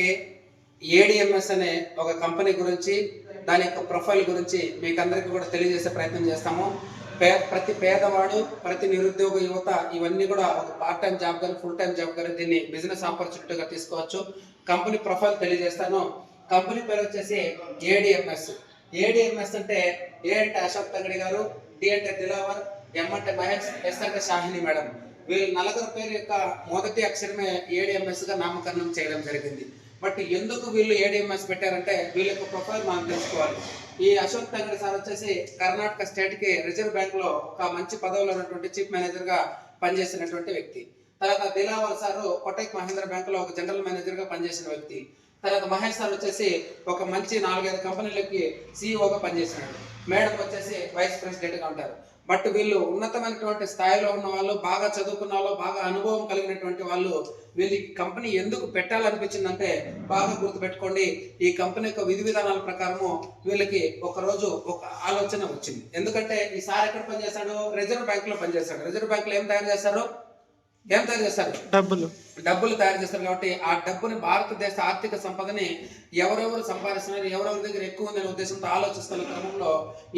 అలాగే ఏడిఎంఎస్ అనే ఒక కంపెనీ గురించి దాని యొక్క ప్రొఫైల్ గురించి మీకు అందరికీ కూడా తెలియజేసే ప్రయత్నం చేస్తాము. పే ప్రతి పేదవాడు ప్రతి నిరుద్యోగ యువత ఇవన్నీ కూడా ఒక పార్ట్ టైం జాబ్ కానీ ఫుల్ టైం జాబ్ కానీ దీన్ని బిజినెస్ ఆపర్చునిటీగా తీసుకోవచ్చు. కంపెనీ ప్రొఫైల్ తెలియజేస్తాను. కంపెనీ పేరు వచ్చేసి ఏడిఎంఎస్ ఏడిఎంఎస్ అంటే ఏ అంటే అశోక్ తగడి గారు డి అంటే దిలావర్ ఎం అంటే మహేష్ ఎస్ అంటే షాహిని మేడం. వీళ్ళు నలుగురు పేరు యొక్క మొదటి అక్షరమే ఏడిఎంఎస్గా నామకరణం చేయడం జరిగింది. బట్ ఎందుకు వీళ్ళు ఏడిఎంఎస్ పెట్టారంటే వీళ్ళ యొక్క ప్రొఫైల్ మనం తెలుసుకోవాలి. ఈ అశోక్ తంగడి సార్ వచ్చేసి కర్ణాటక స్టేట్కి రిజర్వ్ బ్యాంక్లో ఒక మంచి పదవిలో ఉన్నటువంటి చీఫ్ మేనేజర్గా పనిచేసినటువంటి వ్యక్తి. తర్వాత దిలావర్ సార్ కొటక్ మహేంద్ర బ్యాంక్లో ఒక జనరల్ మేనేజర్గా పనిచేసిన వ్యక్తి. తర్వాత మహేష్ సార్ వచ్చేసి ఒక మంచి నాలుగైదు కంపెనీలకి సీఈఓగా పనిచేసినాడు. మేడం వచ్చేసి వైస్ ప్రెసిడెంట్గా ఉంటారు. బట్ వీళ్ళు ఉన్నతమైనటువంటి స్థాయిలో ఉన్న వాళ్ళు బాగా చదువుకున్న వాళ్ళు బాగా అనుభవం కలిగినటువంటి వాళ్ళు వీళ్ళు ఈ కంపెనీ ఎందుకు పెట్టాలనిపించిందంటే బాగా గుర్తుపెట్టుకోండి ఈ కంపెనీ యొక్క విధి విధానాల ప్రకారము వీళ్ళకి ఒకరోజు ఒక ఆలోచన వచ్చింది. ఎందుకంటే ఈ సార్ ఎక్కడ పనిచేశాడు? రిజర్వ్ బ్యాంక్లో పనిచేశాడు. రిజర్వ్ బ్యాంక్లో ఏం తయారు చేస్తారు ఏం తయారు చేస్తారు డబ్బులు. డబ్బులు తయారు చేస్తారు కాబట్టి ఆ డబ్బుని భారతదేశ ఆర్థిక సంపదని ఎవరెవరు సంపాదిస్తున్నారు ఎవరెవరి దగ్గర ఎక్కువ ఉందనే ఉద్దేశంతో ఆలోచిస్తున్న క్రమంలో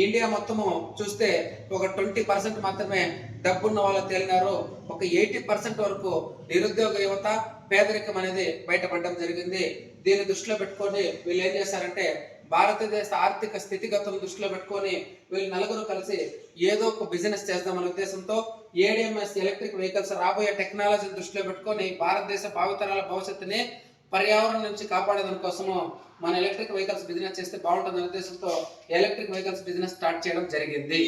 ఇండియా మొత్తము చూస్తే ఒక ట్వంటీ పర్సెంట్ మాత్రమే డబ్బున్న వాళ్ళు తేలినారు. ఒక ఎయిటీ పర్సెంట్ వరకు నిరుద్యోగ యువత పేదరికం అనేది బయటపడడం జరిగింది. దీన్ని దృష్టిలో పెట్టుకొని వీళ్ళు ఏం చేశారంటే భారతదేశ ఆర్థిక స్థితిగతులు దృష్టిలో పెట్టుకొని వీళ్ళు నలుగురు కలిసి ఏదో ఒక బిజినెస్ చేద్దామనే ఉద్దేశంతో ఏడిఎంఎస్ ఎలక్ట్రిక్ వెహికల్స్ రాబోయే టెక్నాలజీని దృష్టిలో పెట్టుకొని భారతదేశ భావితరాల భవిష్యత్తుని పర్యావరణం నుంచి కాపాడేదాని కోసము మన ఎలక్ట్రిక్ వెహికల్స్ బిజినెస్ చేస్తే బాగుంటుందనే ఉద్దేశంతో ఎలక్ట్రిక్ వెహికల్స్ బిజినెస్ స్టార్ట్ చేయడం జరిగింది.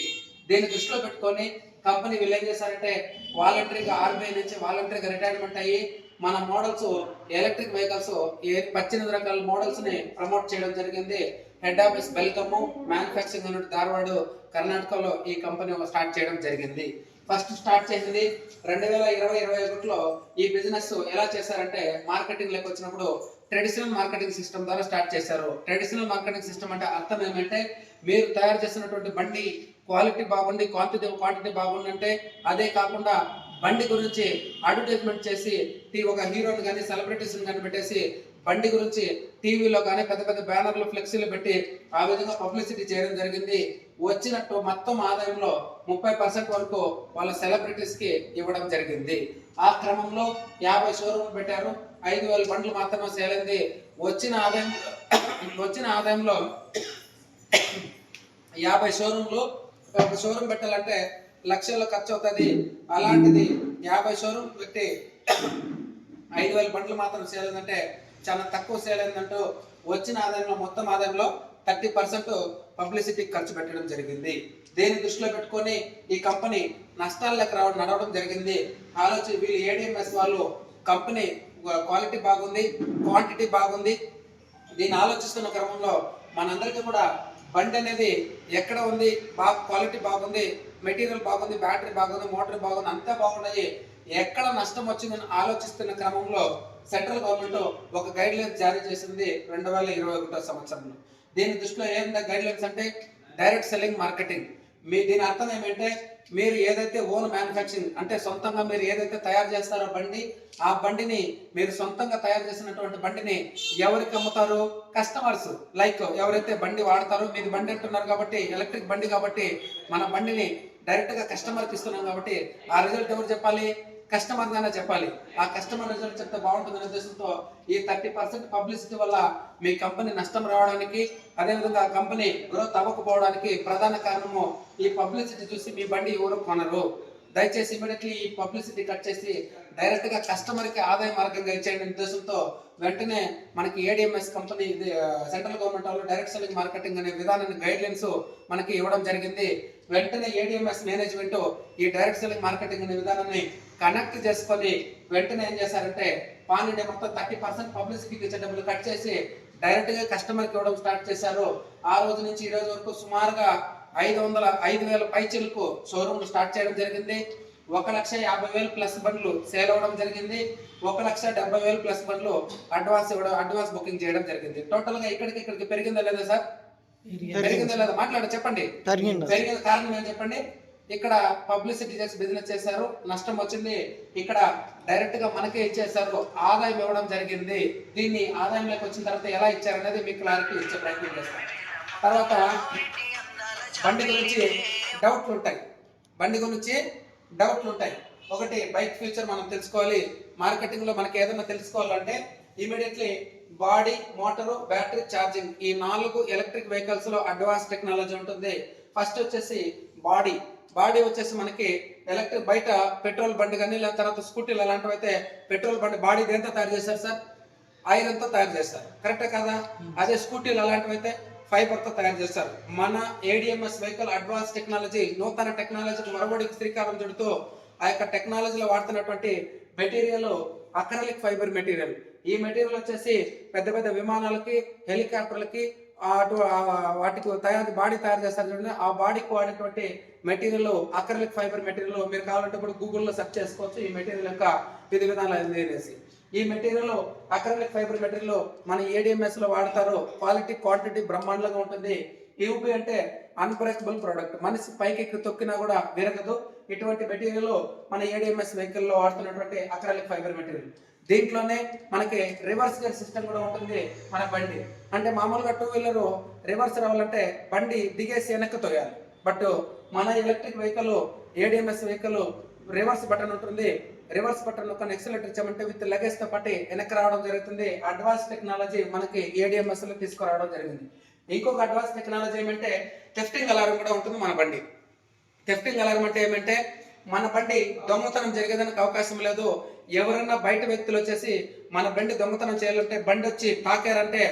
దీన్ని దృష్టిలో పెట్టుకొని కంపెనీ వీళ్ళు ఏం చేశారంటే వాలంటరీగా ఆర్బీఐ నుంచి వాలంటరీగా రిటైర్మెంట్ అయ్యి మన మోడల్స్ ఎలక్ట్రిక్ వెహికల్స్ ఏ పద్దెనిమిది రకాల మోడల్స్ని ప్రమోట్ చేయడం జరిగింది. Head office బెల్కమ్ manufacturing unit Dharwad కర్ణాటకలో ఈ కంపెనీ స్టార్ట్ చేయడం జరిగింది. ఫస్ట్ స్టార్ట్ చేసింది రెండు వేల ఇరవై ఇరవై ఒకటిలో ఈ బిజినెస్ ఎలా చేశారంటే మార్కెటింగ్ లెక్క వచ్చినప్పుడు ట్రెడిషనల్ మార్కెటింగ్ సిస్టమ్ ద్వారా స్టార్ట్ చేశారు. ట్రెడిషనల్ మార్కెటింగ్ సిస్టమ్ అంటే అర్థం ఏమంటే మీరు తయారు చేసినటువంటి బండి క్వాలిటీ బాగుండి క్వాంటిటీ క్వాంటిటీ బాగుందంటే అదే కాకుండా బండి గురించి అడ్వర్టైజ్మెంట్ చేసి టీ- ఒక హీరోని కానీ సెలబ్రిటీస్ని కానీ పెట్టేసి బండి గురించి టీవీలో కానీ పెద్ద పెద్ద బ్యానర్లు ఫ్లెక్సీలు పెట్టి ఆ విధంగా పబ్లిసిటీ చేయడం జరిగింది. వచ్చినట్టు మొత్తం ఆదాయంలో ముప్పై పర్సెంట్ వరకు వాళ్ళ సెలబ్రిటీస్కి ఇవ్వడం జరిగింది. ఆ క్రమంలో యాభై షోరూమ్ పెట్టారు. ఐదు వేల బండ్లు మాత్రమే సేల్ అయింది. వచ్చిన ఆదాయం వచ్చిన ఆదాయంలో యాభై షోరూమ్లు ఒక షోరూమ్ పెట్టాలంటే లక్షల్లో ఖర్చు అవుతుంది అలాంటిది యాభై షోరూమ్ పెట్టి ఐదు వేల బండ్లు మాత్రం సేల్ అయిందంటే చాలా తక్కువ సేల్ అయిందంటూ వచ్చిన ఆదాయంలో మొత్తం ఆదాయంలో థర్టీ పర్సెంట్ పబ్లిసిటీ ఖర్చు పెట్టడం జరిగింది. దేని దృష్టిలో పెట్టుకొని ఈ కంపెనీ నష్టాల్లోకి రావడం నడవడం జరిగింది? ఆలోచన వీళ్ళు ఏడిఎంఎస్ వాళ్ళు కంపెనీ క్వాలిటీ బాగుంది క్వాంటిటీ బాగుంది. దీన్ని ఆలోచిస్తున్న క్రమంలో మనందరికీ కూడా బండి అనేది ఎక్కడ ఉంది? బాగా క్వాలిటీ బాగుంది మెటీరియల్ బాగుంది బ్యాటరీ బాగుంది మోటార్ బాగుంది అంతా బాగున్నాయి. ఎక్కడ నష్టం వచ్చిందని ఆలోచిస్తున్న క్రమంలో సెంట్రల్ గవర్నమెంట్ ఒక గైడ్ లైన్స్ జారీ చేసింది రెండు వేల ఇరవై ఒకటో సంవత్సరంలో. దీని దృష్టిలో ఏం గైడ్ లైన్స్ అంటే డైరెక్ట్ సెల్లింగ్ మార్కెటింగ్ మీ దీని అర్థం ఏమంటే మీరు ఏదైతే ఓన్ మ్యానుఫ్యాక్చరింగ్ అంటే సొంతంగా మీరు ఏదైతే తయారు చేస్తారో బండి ఆ బండిని మీరు సొంతంగా తయారు చేసినటువంటి బండిని ఎవరికి అమ్ముతారు? కస్టమర్స్ లైక్ ఎవరైతే బండి వాడతారో మీరు బండి అంటున్నారు కాబట్టి ఎలక్ట్రిక్ బండి కాబట్టి మన బండిని డైరెక్ట్గా కస్టమర్కి ఇస్తున్నాం కాబట్టి ఆ రిజల్ట్ ఎవరు చెప్పాలి? కస్టమర్ గానే చెప్పాలి. ఆ కస్టమర్ రిజల్ట్ చెప్తే బాగుంటుందనే ఉద్దేశంతో ఈ థర్టీ పర్సెంట్ పబ్లిసిటీ వల్ల మీ కంపెనీ నష్టం రావడానికి అదేవిధంగా కంపెనీ గ్రోత్ అవ్వకపోవడానికి ప్రధాన కారణము ఈ పబ్లిసిటీ చూసి మీ బండి ఎవరు కొనరు. దయచేసి ఇమీడియట్లీ ఈ పబ్లిసిటీ కట్ చేసి డైరెక్ట్గా కస్టమర్కి ఆదాయ మార్గంగా ఇచ్చేయండి ఉద్దేశంతో వెంటనే మనకి A D M S company ఇది సెంట్రల్ గవర్నమెంట్ వాళ్ళు డైరెక్ట్ సెల్లింగ్ మార్కెటింగ్ అనే విధానాన్ని గైడ్ లైన్స్ మనకి ఇవ్వడం జరిగింది. వెంటనే A D M S management ఈ డైరెక్ట్ సెల్లింగ్ మార్కెటింగ్ అనే విధానాన్ని కనెక్ట్ చేసుకొని వెంటనే ఏం చేశారంటే పాన్ ఇండియా మొత్తం థర్టీ పర్సెంట్ పబ్లిసిటీకి ఇచ్చే డబ్బులు కట్ చేసి డైరెక్ట్గా కస్టమర్కి ఇవ్వడం స్టార్ట్ చేశారు. ఆ రోజు నుంచి ఈ రోజు వరకు సుమారుగా ఐదు వందల ఐదు వేల పైచీలకు షోరూమ్ స్టార్ట్ చేయడం జరిగింది. ఒక లక్ష యాభై వేలు ప్లస్ బండ్లు సేల్ అవ్వడం జరిగింది. ఒక లక్ష డెబ్బై వేలు ప్లస్ బండ్లు అడ్వాన్స్ ఇవ్వడం అడ్వాన్స్ బుకింగ్ చేయడం జరిగింది. టోటల్గా ఇక్కడికి ఇక్కడికి పెరిగిందా లేదా సార్? పెరిగిందా లేదా మాట్లాడ చెప్పండి. పెరిగింది పెరిగిన కారణం ఏం చెప్పండి? ఇక్కడ పబ్లిసిటీ చేసి బిజినెస్ చేశారు నష్టం వచ్చింది. ఇక్కడ డైరెక్ట్గా మనకే ఇచ్చేసారు ఆదాయం ఇవ్వడం జరిగింది. దీన్ని ఆదాయంలోకి వచ్చిన తర్వాత ఎలా ఇచ్చారనేది మీకు క్లారిటీ ఇచ్చే ప్రయత్నం చేస్తాను తర్వాత బండి గురించి డౌట్లు ఉంటాయి. బండి గురించి డౌట్లు ఉంటాయి. ఒకటి బైక్ ఫ్యూచర్ మనం తెలుసుకోవాలి. మార్కెటింగ్లో మనకి ఏదైనా తెలుసుకోవాలంటే immediately body motor battery charging ఈ నాలుగు ఎలక్ట్రిక్ వెహికల్స్లో అడ్వాన్స్ టెక్నాలజీ ఉంటుంది. ఫస్ట్ వచ్చేసి బాడీ. బాడీ వచ్చేసి మనకి ఎలక్ట్రిక్ బయట పెట్రోల్ బండి కానీ లేదా తర్వాత స్కూటీలు అలాంటివి అయితే పెట్రోల్ బండి బాడీ దేంతో తయారు చేశారు సార్? ఐరన్తో తయారు చేస్తారు. కరెక్టే కదా? అదే స్కూటీలు అలాంటివి అయితే ఫైబర్తో తయారు చేస్తారు. మన ఏడిఎంఎస్ వెహికల్ అడ్వాన్స్ టెక్నాలజీ నూతన టెక్నాలజీకి మరొకటికి శ్రీకారం చుడుతూ ఆ యొక్క టెక్నాలజీలో వాడుతున్నటువంటి మెటీరియల్ అక్రలిక్ ఫైబర్ మెటీరియల్ ఈ మెటీరియల్ వచ్చేసి పెద్ద పెద్ద విమానాలకి హెలికాప్టర్లకి అటు వాటికి తయారు బాడీ తయారు చేస్తారు చూడండి. ఆ బాడీకి వాడేటువంటి మెటీరియల్ అక్రలిక్ ఫైబర్ మెటీరియల్ మీరు కావాలంటే ఇప్పుడు గూగుల్లో సెర్చ్ చేసుకోవచ్చు ఈ మెటీరియల్ యొక్క విధి విధానాలు అనేసి. ఈ మెటీరియల్ అక్రలిక్ ఫైబర్ మెటీరియల్ మన ఏడిఎంఎస్లో వాడతారు. క్వాలిటీ క్వాంటిటీ బ్రహ్మాండంగా ఉంటుంది. యూపీ అంటే అన్బ్రేకబుల్ ప్రోడక్ట్ మనిషి పైకి ఎక్కి తొక్కినా కూడా విరగదు. ఇటువంటి మెటీరియల్ మన ఏడిఎంఎస్ వెహికల్లో వాడుతున్నటువంటి అక్రాలిక్ ఫైబర్ మెటీరియల్ దీంట్లోనే మనకి రివర్స్ గేర్ సిస్టమ్ కూడా ఉంటుంది మన బండి. అంటే మామూలుగా టూ వీలర్ రివర్స్ రావాలంటే బండి దిగేసి వెనక్కి తోయాలి. బట్ మన electric vehicle A D M S vehicle reverse button ఉంటుంది. రివర్స్ బటన్ ఒక ఎక్సలేటర్ ఇచ్చామంటే విత్ లగేజ్తో పాటు వెనక్కి రావడం జరుగుతుంది. అడ్వాన్స్ టెక్నాలజీ మనకి ఏడిఎంఎస్లో తీసుకురావడం జరిగింది. ఇంకొక అడ్వాన్స్ టెక్నాలజీ ఏమంటే టెస్టింగ్ అలారం కూడా ఉంటుంది మన బండి. టెఫ్టింగ్ అలారం అంటే ఏమంటే మన బండి దొంగతనం జరిగేదానికి అవకాశం లేదు. ఎవరన్నా బయట వ్యక్తులు వచ్చేసి మన బండి దొంగతనం చేయాలంటే బండి వచ్చి తాకారంటే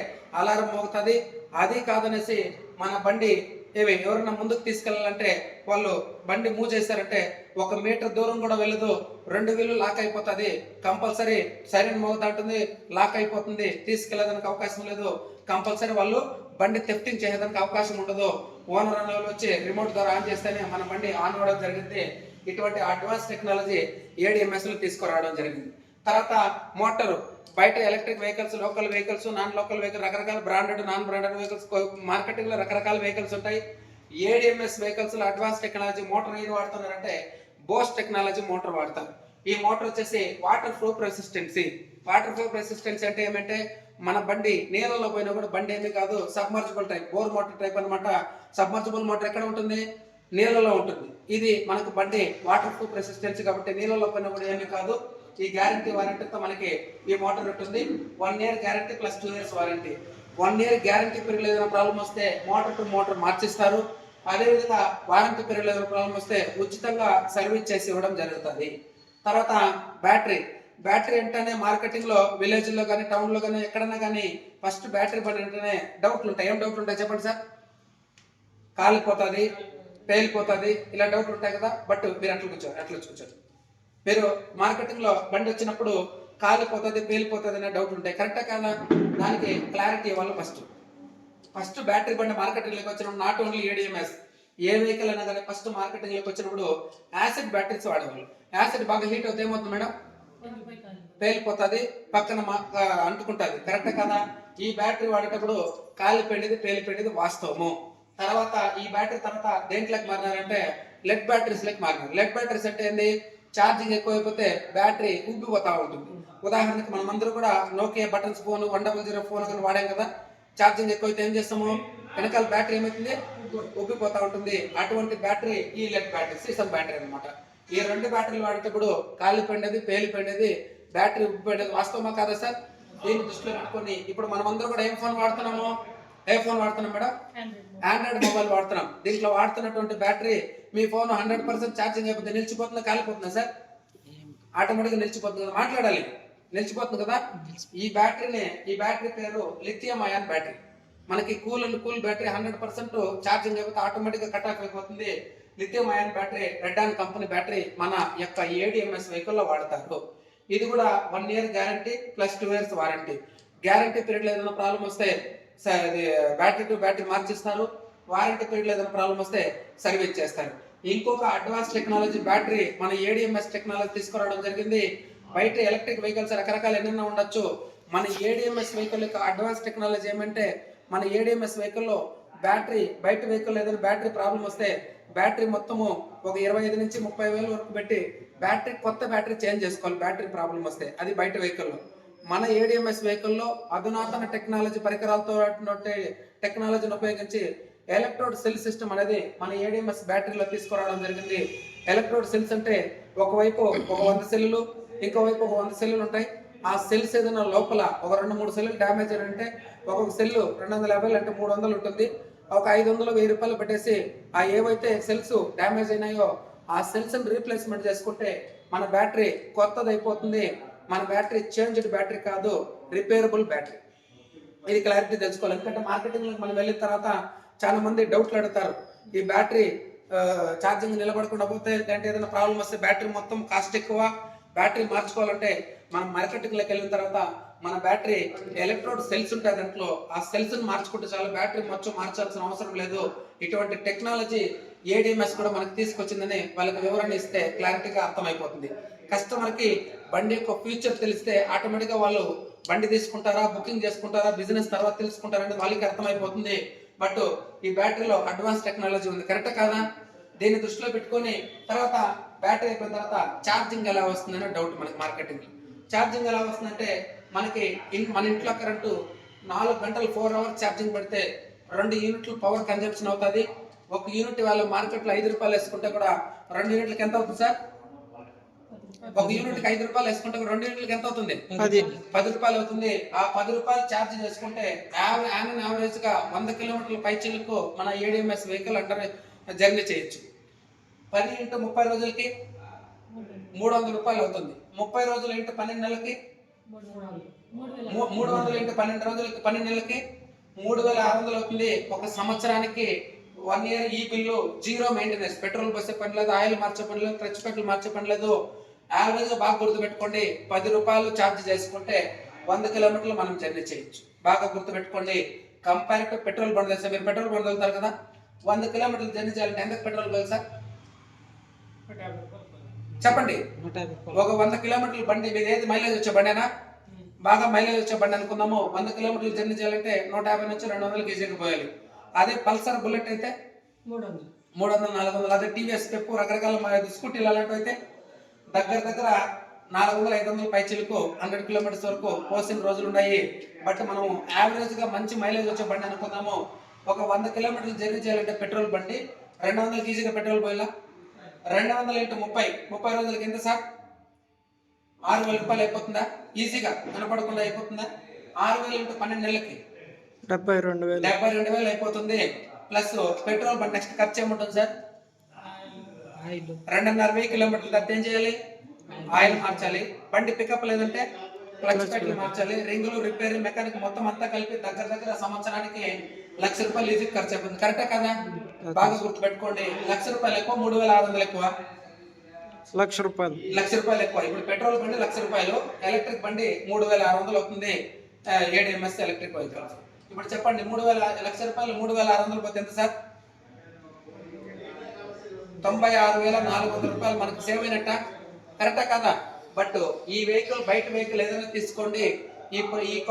అలారం మోగుతుంది. అది కాదనేసి మన బండి ఏవి ఎవరన్నా ముందుకు తీసుకెళ్ళాలంటే వాళ్ళు బండి మూవ్ చేశారంటే ఒక మీటర్ దూరం కూడా వెళ్ళదు. రెండు వీలు లాక్ అయిపోతుంది. కంపల్సరీ సైరన్ మోగుతా ఉంటుంది లాక్ అయిపోతుంది తీసుకెళ్ళడానికి అవకాశం లేదు. కంపల్సరీ వాళ్ళు బండి థెఫ్టింగ్ చేసేదానికి అవకాశం ఉండదు. ఓనర్ అనే వాళ్ళు వచ్చి రిమోట్ ద్వారా ఆన్ చేస్తేనే మన బండి ఆన్ అవ్వడం జరిగింది. ఇటువంటి అడ్వాన్స్ టెక్నాలజీ ఏడిఎంఎస్లో తీసుకురావడం జరిగింది. తర్వాత మోటార్ బయట electric vehicles local vehicles non local vehicle రకరకాల బ్రాండెడ్ నాన్ బ్రాండెడ్ వెహికల్స్ మార్కెటింగ్లో రకరకాల వెహికల్స్ ఉంటాయి. ఏడిఎంఎస్ వెహికల్స్లో అడ్వాన్స్ టెక్నాలజీ మోటార్ ఏది వాడుతున్నారంటే బోస్ టెక్నాలజీ మోటార్ వాడతారు. ఈ మోటార్ వచ్చేసి waterproof resistancy waterproof resistancy అంటే ఏమంటే మన బండి నీళ్ళలో పోయినా కూడా బండి ఏమీ కాదు submersible type bore motor type అన్నమాట. సబ్మర్జిబుల్ మోటార్ ఎక్కడ ఉంటుంది? నీళ్ళలో ఉంటుంది. ఇది మనకు బండి వాటర్ ప్రూఫ్ రెసిస్టెన్స్ కాబట్టి నీళ్ళలో పోయినా కూడా ఏమీ కాదు. ఈ గ్యారంటీ వారంటీతో మనకి ఈ మోటార్ ఉంటుంది. One year guarantee plus two years warranty one year guarantee period ఏదైనా ప్రాబ్లం వస్తే మోటార్ టు మోటార్ మార్చిస్తారు. అదేవిధంగా వారంటీ పీరియడ్ ఏదైనా ప్రాబ్లం వస్తే ఉచితంగా సర్వీస్ చేసి ఇవ్వడం జరుగుతుంది. తర్వాత బ్యాటరీ బ్యాటరీ అంటేనే మార్కెటింగ్లో విలేజ్లో కానీ టౌన్లో కానీ ఎక్కడన్నా కానీ ఫస్ట్ బ్యాటరీ బండి అంటేనే డౌట్లు ఉంటాయి ఏం డౌట్లు ఉంటాయి చెప్పండి సార్? కాలిపోతుంది పేలిపోతుంది ఇలా డౌట్లు ఉంటాయి కదా. బట్ మీరు అట్లా కూర్చోరు అట్లా కూర్చోరు. మీరు మార్కెటింగ్లో బండి వచ్చినప్పుడు కాలిపోతుంది పేలిపోతుంది అనే డౌట్ ఉంటాయి కరెక్టా కాదా? దానికి క్లారిటీ ఇవ్వాలి ఫస్ట్ ఫస్ట్ బ్యాటరీ బండి మార్కెటింగ్లోకి వచ్చినప్పుడు not only A D M S A vehicle అయినా కానీ ఫస్ట్ మార్కెటింగ్లోకి వచ్చినప్పుడు యాసిడ్ బ్యాటరీస్ వాడేవాళ్ళు. యాసిడ్ బాగా హీట్ అవుతే ఏమవుతుంది మేడం? పేలిపోతుంది పక్కన మా- కరెక్ట్ కదా? ఈ బ్యాటరీ వాడేటప్పుడు కాలిపోయింది పేలిపోయింది వాస్తవము. తర్వాత ఈ బ్యాటరీ తర్వాత దేంట్లోకి మారినారంటే లెడ్ బ్యాటరీస్ లెక్ మారినారు. లెడ్ బ్యాటరీస్ అంటే ఏంది? ఛార్జింగ్ ఎక్కువైపోతే బ్యాటరీ ఉబ్బిపోతా ఉంటుంది. ఉదాహరణకి మనం అందరూ కూడా Nokia buttons phone one double zero phone కానీ వాడాం కదా? ఛార్జింగ్ ఎక్కువైతే ఏం చేస్తాము? వెనకాల బ్యాటరీ ఏమవుతుంది ఉబ్బిపోతా ఉంటుంది. అటువంటి బ్యాటరీ ఈ లెడ్ బ్యాటరీ సీసం బ్యాటరీ అన్నమాట. ఈ రెండు బ్యాటరీలు వాడేటప్పుడు కాలిపోయినది పేలిపోయినది బ్యాటరీ ఉబ్బిపోయినది వాస్తవమా కాదా సార్? దీన్ని దృష్టిలో పెట్టుకొని ఇప్పుడు మనం అందరూ కూడా ఏం ఫోన్ వాడుతున్నాము? ఏ ఫోన్ వాడుతున్నాం మేడం? ఆండ్రాయిడ్ మొబైల్ వాడుతున్నాం. దీంట్లో వాడుతున్నటువంటి బ్యాటరీ మీ ఫోన్ హండ్రెడ్ పర్సెంట్ ఛార్జింగ్ అయిపోతే నిలిచిపోతుందా కాలిపోతుందా సార్? ఆటోమేటిక్గా నిలిచిపోతుంది కదా. మాట్లాడాలి. నిలిచిపోతుంది కదా? ఈ బ్యాటరీని ఈ బ్యాటరీ పేరు లిథియం అయాన్ బ్యాటరీ మనకి cool and cool battery hundred percent charging అయిపోతే ఆటోమేటిక్గా కట్ ఆఫ్ అయిపోతుంది. Lithium ion battery red and company battery మన యొక్క ఏడిఎంఎస్ వెహికల్లో వాడతారు. ఇది కూడా one year guarantee plus two years warranty guarantee పీరియడ్లో ఏదైనా ప్రాబ్లం వస్తే బ్యాటరీ టు బ్యాటరీ మార్చిస్తారు. వారంటీ పీరియడ్లో ఏదైనా ప్రాబ్లం వస్తే సర్వీస్ చేస్తారు. ఇంకొక అడ్వాన్స్ టెక్నాలజీ బ్యాటరీ మన ఏడిఎంఎస్ టెక్నాలజీ తీసుకురావడం జరిగింది. బయట ఎలక్ట్రిక్ వెహికల్స్ రకరకాల ఎన్నెన్నో ఉండొచ్చు. మన ఏడిఎంఎస్ వెహికల్ యొక్క అడ్వాన్స్ టెక్నాలజీ ఏమంటే మన ఏడిఎంఎస్ వెహికల్లో బ్యాటరీ బయట వెహికల్ ఏదైనా బ్యాటరీ ప్రాబ్లం వస్తే బ్యాటరీ మొత్తము ఒక ఇరవై ఐదు నుంచి ముప్పై వేల వరకు పెట్టి బ్యాటరీ కొత్త బ్యాటరీ చేంజ్ చేసుకోవాలి బ్యాటరీ ప్రాబ్లం వస్తే. అది బయట వెహికల్లో. మన ఏడిఎంఎస్ వెహికల్లో అధునాతన టెక్నాలజీ పరికరాలతో టెక్నాలజీని ఉపయోగించి ఎలక్ట్రోడ్ సెల్ సిస్టమ్ అనేది మన ఏడిఎంఎస్ బ్యాటరీలో తీసుకురావడం జరిగింది. ఎలక్ట్రోడ్ సెల్స్ అంటే ఒకవైపు ఒక వంద సెల్లులు ఇంకోవైపు ఒక వంద సెల్లులు ఉంటాయి. ఆ సెల్స్ ఏదైనా లోపల ఒక రెండు మూడు సెల్లులు డ్యామేజ్ అంటే ఒక్కొక్క సెల్లు రెండు వందల యాభై అంటే మూడు వందలు ఉంటుంది. ఒక ఐదు వందలు వెయ్యి రూపాయలు పెట్టేసి ఆ ఏవైతే సెల్స్ డ్యామేజ్ అయినాయో ఆ సెల్స్ని రీప్లేస్మెంట్ చేసుకుంటే మన బ్యాటరీ కొత్తది అయిపోతుంది మన బ్యాటరీ చేంజ్డ్ బ్యాటరీ కాదు రిపేరబుల్ బ్యాటరీ. ఇది క్లారిటీ తెలుసుకోవాలి. ఎందుకంటే మార్కెటింగ్ మనం వెళ్ళిన తర్వాత చాలా మంది డౌట్లు అడుగుతారు. ఈ బ్యాటరీ ఛార్జింగ్ నిలబడకుండా పోతే లేదంటే ఏదైనా ప్రాబ్లం వస్తే బ్యాటరీ మొత్తం కాస్ట్ ఎక్కువ. బ్యాటరీ మార్చుకోవాలంటే మనం మార్కెటింగ్లోకి వెళ్ళిన తర్వాత మన బ్యాటరీ ఎలక్ట్రోడ్ సెల్స్ ఉంటాయి దాంట్లో. ఆ సెల్స్ మార్చుకుంటే చాలా బ్యాటరీ మొత్తం మార్చాల్సిన అవసరం లేదు. ఇటువంటి టెక్నాలజీ ఏడిఎంఎస్ కూడా మనకి తీసుకొచ్చిందని వాళ్ళకి వివరణ ఇస్తే క్లారిటీగా అర్థమైపోతుంది. కస్టమర్కి బండి యొక్క ఫ్యూచర్ తెలిస్తే ఆటోమేటిక్గా వాళ్ళు బండి తీసుకుంటారా బుకింగ్ చేసుకుంటారా బిజినెస్ తర్వాత తెలుసుకుంటారా అనేది వాళ్ళకి అర్థమైపోతుంది. బట్ ఈ బ్యాటరీలో అడ్వాన్స్ టెక్నాలజీ ఉంది. కరెక్ట్ కాదా? దీన్ని దృష్టిలో పెట్టుకొని తర్వాత బ్యాటరీ అయిపోయిన తర్వాత ఛార్జింగ్ ఎలా వస్తుందనే డౌట్ మనకి మార్కెటింగ్ ఛార్జింగ్ ఎలా వస్తుందంటే మనకి ఇన్ మన ఇంట్లో కరెంటు నాలుగు గంటలు ఫోర్ అవర్స్ ఛార్జింగ్ పెడితే రెండు యూనిట్లు పవర్ కన్జంప్షన్ అవుతుంది. ఒక యూనిట్ వాళ్ళు మార్కెట్లో ఐదు రూపాయలు వేసుకుంటే కూడా రెండు యూనిట్లకి ఎంత అవుతుంది సార్? ఒక యూనిట్కి ఐదు రూపాయలు వేసుకుంటే రెండు యూనిట్లకి ఎంత అవుతుంది? పది. రూపాయలు అవుతుంది. ఆ పది రూపాయలు ఛార్జ్ చేసుకుంటే యాన్ యావరేజ్గా వంద కిలోమీటర్ల పైచీలకు మన ఏడిఎంఎస్ వెహికల్ అండర్ జర్నీ చేయొచ్చు. పది ఇంటూ ముప్పై రోజులకి మూడు వందల రూపాయలు అవుతుంది. ముప్పై రోజులు ఇంటూ పన్నెండు నెలలకి మూడు వందలు ఇంటూ పన్నెండు రోజులకి పన్నెండు నెలలకి మూడు వేల ఆరు వందలు అవుతుంది. ఒక సంవత్సరానికి వన్ ఇయర్ ఈ బిల్లు జీరో మెయింటెనెన్స్. పెట్రోల్ బస్సే పని లేదు ఆయిల్ మార్చే పని లేదు క్రచ్ పెట్రోల్ మార్చే పని లేదు. యావరేజ్గా బాగా గుర్తుపెట్టుకోండి. పది రూపాయలు ఛార్జ్ చేసుకుంటే వంద కిలోమీటర్లు మనం జర్నీ చేయొచ్చు. బాగా గుర్తుపెట్టుకోండి. కంపేర్ టు పెట్రోల్ బండ్ తెస్తే మీరు పెట్రోల్ బండ్ వెళ్తారు కదా? వంద కిలోమీటర్లు జర్నీ చేయాలంటే ఎంత పెట్రోల్ బిల్ సార్? చెప్పండి. ఒక వంద కిలోమీటర్ల బండి మీద ఏది మైలేజ్ వచ్చే బండేనా? బాగా మైలేజ్ వచ్చే బండి అనుకుందాము. వంద కిలోమీటర్లు జర్నీ చేయాలంటే నూట యాభై నుంచి రెండు వందల కేజీకి పోయాలి. అదే పల్సర్ బుల్లెట్ అయితే? మూడు వందలు నాలుగు వందలు అదే టీవీఎస్ పెప్పు రకరకాల మ- స్కూటీలు అలాంటివి అయితే దగ్గర దగ్గర నాలుగు వందల ఐదు వందల పైచీలకు హండ్రెడ్ కిలోమీటర్స్ వరకు పోసిన రోజులు ఉన్నాయి. బట్ మనం యావరేజ్గా మంచి మైలేజ్ వచ్చే బండి అనుకుందాము. ఒక వంద కిలోమీటర్లు జర్నీ చేయాలంటే పెట్రోల్ బండి రెండు వందల కేజీగా పెట్రోల్ పోయిలా? రెండు వందల ఇంటూ ముప్పై ముప్పై రోజులకి ఎంత సార్? ఆరు వేల రూపాయలు అయిపోతుందా? ఈజీగా కనపడకుండా అయిపోతుందా? ఆరు వేలు ఇంటూ పన్నెండు నెలలకి డెబ్బై రెండు వేలు. డెబ్బై రెండు వేలు అయిపోతుంది. ప్లస్ పెట్రోల్ బండి నెక్స్ట్ ఖర్చు ఏముంటుంది సార్? రెండున్నర వెయ్యి కిలోమీటర్లు తప్ప ఏం చేయాలి? ఆయిల్ మార్చాలి. బండి పికప్ లేదంటే క్లచ్ పెట్లు మార్చాలి. రింగులు రిపేర్ మెకానిక్ మొత్తం అంతా కలిపి దగ్గర దగ్గర సంవత్సరానికి లక్ష రూపాయలు ఈజీ ఖర్చు అయిపోతుంది. కరెక్టే కదా? బాగా గుర్తుపెట్టుకోండి. లక్ష రూపాయలు ఎక్కువ మూడు వేల ఆరు వందలు ఎక్కువ? లక్ష రూపాయలు. లక్ష రూపాయలు ఎక్కువ. ఇప్పుడు పెట్రోల్ బండి లక్ష రూపాయలు ఎలక్ట్రిక్ బండి మూడు వేల ఆరు వందలు అవుతుంది. ఏడిఎంఎస్ ఎలక్ట్రిక్ వెహికల్ ఇప్పుడు చెప్పండి మూడు వేల లక్ష రూపాయలు మూడు వేల ఆరు వందలు పోతే ఎంత సార్? తొంభై ఆరు వేల నాలుగు వందల రూపాయలు మనకు సేవ్ అయినట్ట? కరెక్టా కదా? బట్ ఈ వెహికల్ బయట వెహికల్ ఏదైనా తీసుకోండి. ఈ ప- ఈ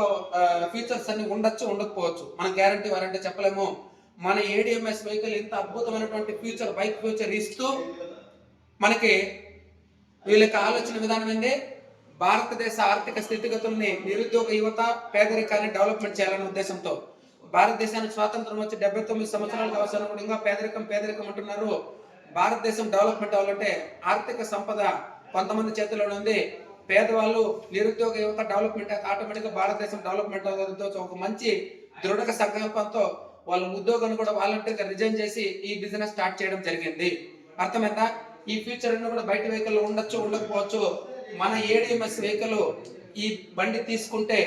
ఫీచర్స్ అన్ని ఉండొచ్చు ఉండకపోవచ్చు. మన గ్యారంటీ వారంటీ చెప్పలేము. మన ఏడిఎంఎస్ వెహికల్ ఇంత అద్భుతమైనటువంటి ఫ్యూచర్ బైక్ ఫ్యూచర్ ఇస్తూ మనకి వీళ్ళకి ఆలోచన విధానం ఏంది? భారతదేశ ఆర్థిక స్థితిగతుల్ని నిరుద్యోగ యువత పేదరికాన్ని డెవలప్మెంట్ చేయాలనే ఉద్దేశంతో. భారతదేశానికి స్వాతంత్రం వచ్చి డెబ్బై తొమ్మిది సంవత్సరాలకు అవసరం కూడా ఇంకా పేదరికం పేదరికం అంటున్నారు. భారతదేశం డెవలప్మెంట్ అవ్వాలంటే ఆర్థిక సంపద కొంతమంది చేతిలోనే ఉంది. పేదవాళ్ళు నిరుద్యోగ యువత డెవలప్మెంట్ ఆటోమేటిక్గా భారతదేశం డెవలప్మెంట్ అవుతుందో ఒక మంచి దృఢ సంకల్పంతో వాళ్ళ ఉద్యోగాన్ని కూడా వాలంటీర్గా రిజైన్ చేసి ఈ బిజినెస్ స్టార్ట్ చేయడం జరిగింది. అర్థమైందా? ఈ ఫ్యూచర్ అన్ని కూడా బయట వెహికల్ ఉండొచ్చు ఉండకపోవచ్చు. మన ఏడిఎంఎస్ వెహికల్ ఈ బండి తీసుకుంటే